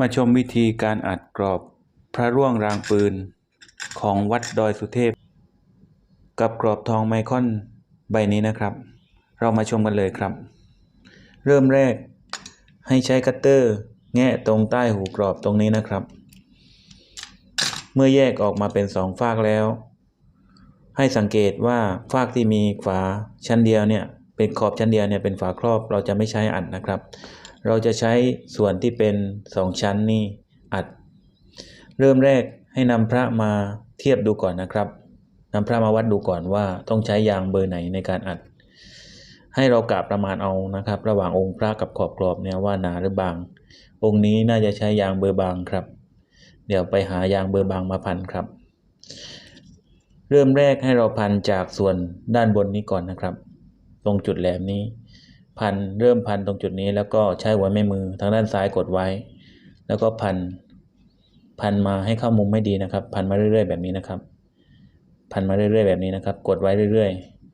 มาชมวิธีการอัดกรอบพระร่วงรางปืนของวัดดอยสุเทพ กับกรอบทองไมคอนใบนี้นะครับ เรามาชมกันเลยครับ เริ่มแรกให้ใช้คัตเตอร์แงะตรงใต้หูกรอบตรงนี้นะครับ เมื่อแยกออกมาเป็นสองฝากแล้ว ให้สังเกตว่าฝากที่มีฝาชั้นเดียวเนี่ยเป็นขอบชั้นเดียวเนี่ยเป็นฝาครอบเราจะไม่ใช้อัดนะครับ เราจะใช้ส่วนที่เป็นสองชั้นนี่อัด เริ่มแรกให้นำพระมาเทียบดูก่อนนะครับนำพระมาวัดดูก่อนว่าต้องใช้ยางเบอร์ไหนในการอัด ให้เรากะประมาณเอานะครับ ระหว่างองค์พระกับขอบกรอบเนี่ยว่าหนาหรือบาง องค์นี้น่าจะใช้ยางเบอร์บางครับ เดี๋ยวไปหายางเบอร์บางมาพันครับ เริ่มแรกให้เราพันจากส่วนด้านบนนี้ก่อนนะครับ ตรงจุดแหลมนี้ พันเริ่มพันตรงจุดนี้ แล้วก็ใช้หัวแม่มือทางด้านซ้ายกดไว้ แล้วก็พันพันมาให้เข้ามุมไม่ดีนะครับ พันมาเรื่อยๆแบบนี้นะครับ พันมาเรื่อยๆแบบนี้นะครับ กดไว้เรื่อย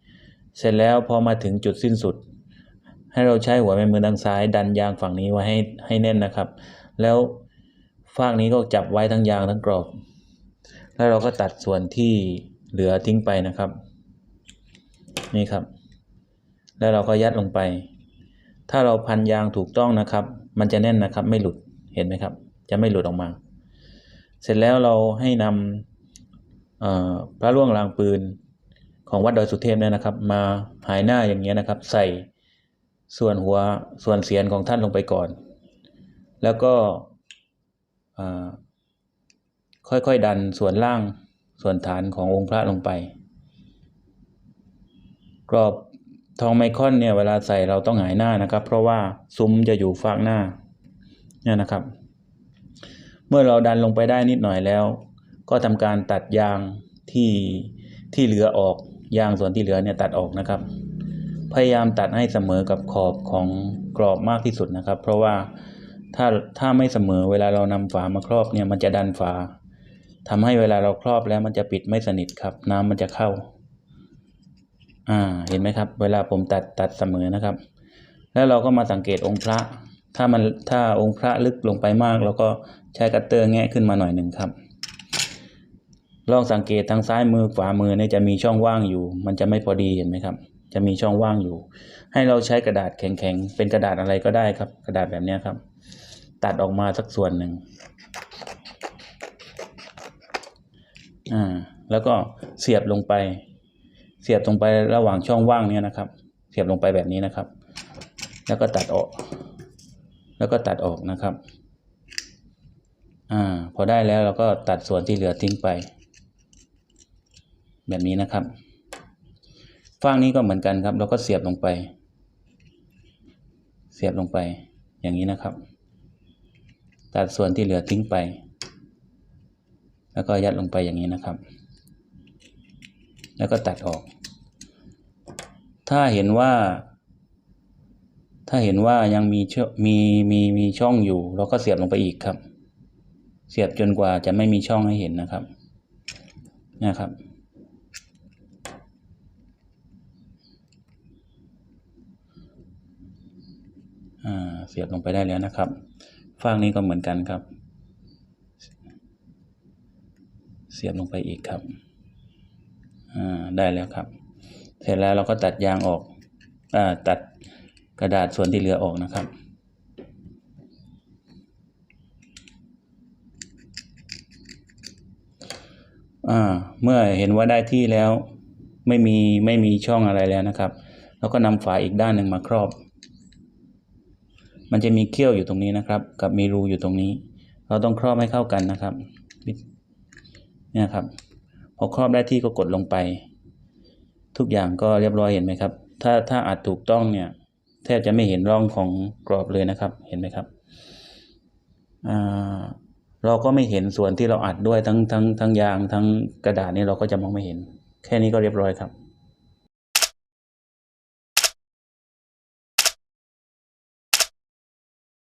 ๆ เสร็จแล้วพอมาถึงจุดสิ้นสุด ให้เราใช้หัวแม่มือทางซ้าย ดันยางฝั่งนี้ไว้ให้ให้แน่นนะครับ แล้วฟากนี้ก็จับไว้ทั้งยางทั้งกรอบ แล้วเราก็ตัดส่วนที่เหลือทิ้งไปนะครับ นี่ครับ แล้วเราก็ยัดลงไป ถ้าเราพันยางถูกต้องนะครับ มันจะแน่นนะครับ ไม่หลุดเห็นไหมครับ จะไม่หลุดออกมา เสร็จแล้วเราให้นำพระร่วงรางปืนของวัดดอยสุเทพเนี่ยนะครับ มาหายหน้าอย่างเงี้ยนะครับ ใส่ส่วนหัวส่วนเสียนของท่านลงไปก่อน แล้วก็ค่อยๆดันส่วนล่างส่วนฐานขององค์พระลงไป กรอบ ทองไมคอนเนี่ยเวลาใส่เราต้องหงายหน้านะครับ เพราะว่าซุ้มจะอยู่ฝากหน้าเนี่ยนะครับ เมื่อเราดันลงไปได้นิดหน่อยแล้ว ก็ทำการตัดยางที่ที่เหลือออกยางส่วนที่เหลือเนี่ยตัดออกนะครับ พยายามตัดให้เสมอกับขอบของกรอบมากที่สุดนะครับ เพราะว่าถ้าถ้าไม่เสมอเวลาเรานำฝามาครอบเนี่ยมันจะดันฝาทำให้เวลาเราครอบแล้วมันจะปิดไม่สนิทครับ น้ำมันจะเข้า อ่าเห็นไหมครับ เวลาผมตัดตัดเสมอนะครับ แล้วเราก็มาสังเกตองค์พระ ถ้ามันถ้าองค์พระลึกลงไปมากเราก็ใช้กัตเตอร์แงะขึ้นมาหน่อยหนึ่งครับลองสังเกตทางซ้ายมือขวามือเนี่ยจะมีช่องว่างอยู่ มันจะไม่พอดีเห็นไหมครับ จะมีช่องว่างอยู่ ให้เราใช้กระดาษแข็งๆเป็นกระดาษอะไรก็ได้ครับ กระดาษแบบนี้ครับ ตัดออกมาสักส่วนหนึ่งอ่าแล้วก็เสียบลงไป เสียบตรงไประหว่างช่องว่างเนี่ยนะครับ เสียบลงไปแบบนี้นะครับ แล้วก็ตัดออก แล้วก็ตัดออกนะครับอ่าพอได้แล้วเราก็ตัดส่วนที่เหลือทิ้งไป แบบนี้นะครับฟางนี้ก็เหมือนกันครับ เราก็เสียบลงไป เสียบลงไปอย่างนี้นะครับ ตัดส่วนที่เหลือทิ้งไป แล้วก็ยัดลงไปอย่างนี้นะครับ แล้วก็ตัดออก ถ้าเห็นว่า ถ้าเห็นว่ายังมีช่องมีมีมีช่องอยู่ เราก็เสียบลงไปอีกครับ เสียบจนกว่าจะไม่มีช่องให้เห็นนะครับนะครับเสียบลงไปได้แล้วนะครับฟางนี้ก็เหมือนกันครับ เสียบลงไปอีกครับ ได้แล้วครับ เสร็จแล้วเราก็ตัดยางออกอตัดกระดาษส่วนที่เหลือออกนะครับ เมื่อเห็นว่าได้ที่แล้วไม่มีไม่มีช่องอะไรแล้วนะครับ แล้วก็นำฝาอีกด้านหนึ่งมาครอบ มันจะมีเขี้ยวอยู่ตรงนี้นะครับ กับมีรูอยู่ตรงนี้ เราต้องครอบให้เข้ากันนะครับ เนี่ยครับ พอครอบได้ที่ก็กดลงไป ทุกอย่างก็เรียบร้อยเห็นไหมครับ ถ้าถ้าอัดถูกต้องเนี่ย แทบจะไม่เห็นร่องของกรอบเลยนะครับ เห็นไหมครับเราก็ไม่เห็นส่วนที่เราอัดด้วยทั้งทั้งทั้งยางทั้งกระดาษนี่เราก็จะมองไม่เห็น แค่นี้ก็เรียบร้อยครับ